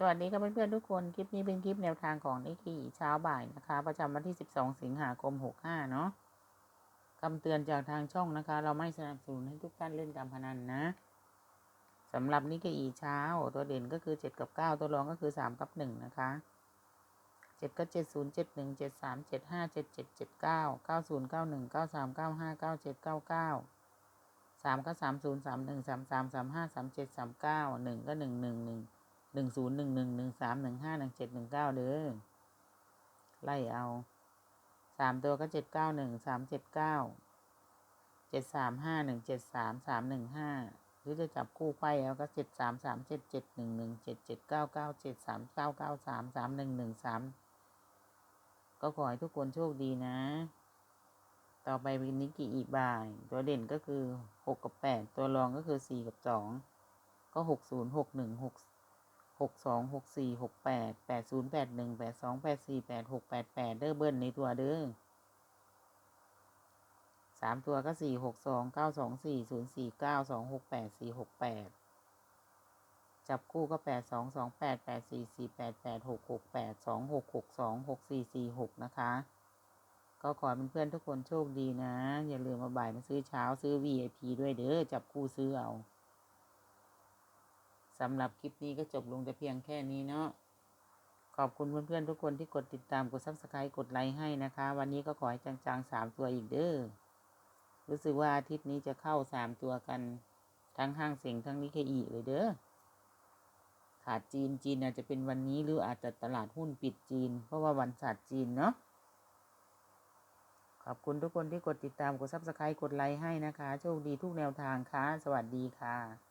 สวัสดีครับเพื่อนๆทุกคน คลิปนี้เป็นคลิปแนวทางของนิกี้เช้าบ่ายนะคะ ประจำวันที่ 12 สิงหาคม 65 เนาะคำเตือนจากทางช่องนะคะ เราไม่สนับสนุนให้ทุกท่านเล่นการพนันนะสำหรับนิกี้เช้าตัวเด่นก็คือ 7 กับ 9 ตัวรองก็คือ 3 กับ 1 นะคะ 7 ก็ 7 0 7 1 7 3 7 5 7 7 7 9 9 0 9 1 9 3 9 5 9 7 9 9 3ก็3 0 3 1 3 3 3 5 3 7 3 9 1ก็1 1 1หนึ่ง หนึ่งศูนย์หนึ่งหนึ่งหนึ่งสามหนึ่งห้าหนึ่งเจ็ดหนึ่งเก้าเด้อไล่เอาสามตัวก็เจ็ดเก้าหนึ่งสามเจ็ดเก้าเจ็ดสามห้าหนึ่งเจ็ดสามสามหนึ่งห้าหรือจะจับคู่ไขว้เอาก็เจ็ดสามสามเจ็ดเจ็ดหนึ่งหนึ่งเจ็ดเจ็ดเก้าเก้าเจ็ดสามเก้าเก้าสามสามหนึ่งหนึ่งสามก็ขอให้ทุกคนโชคดีนะ ต่อไปเป็นนิกกี้อีบ่าย ตัวเด่นก็คือหกกับแปดตัวรองก็คือสี่กับสองก็หกศูนย์หกหนึ่งหก หกสองหกสี่หกแปดแปดศูนย์แปดหนึ่งแปดสองแปดสี่แปดหกแปดแปดเด้อเบิ้ลในตัวเด้อสามตัวก็สี่หกสองเก้าสองสี่ศูนย์สี่เก้าสองหกแปดสี่หกแปดจับคู่ก็แปดสองสองแปดแปดสี่สี่แปดแปดหกหกแปดสองหกหกสองหกสี่สี่หกนะคะ ก็ขอเเพื่อนๆทุกคนโชคดีนะ อย่าลืมมาบ่ายมาซื้อเช้าซื้อ VIP ด้วยเด้อจับคู่ซื้อเอา สำหรับคลิปนี้ก็จบลงแต่เพียงแค่นี้เนาะขอบคุณเพื่อนๆทุกคนที่กดติดตามกดซับสไครต์กดไลค์ให้นะคะ วันนี้ก็ขอให้จังๆสามตัวอีกเด้อรู้สึกว่าอาทิตย์นี้จะเข้าสามตัวกัน ทั้งห้างเสียงทั้งนิเคอีเลยเด้อขาดจีนจีนอาจจะเป็นวันนี้หรืออาจจะตลาดหุ้นปิดจีน เพราะว่าวันศาสตร์จีนเนาะขอบคุณทุกคนที่กดติดตามกดซับสไครต์กดไลค์ให้นะคะ โชคดีทุกแนวทางค่ะ สวัสดีค่ะ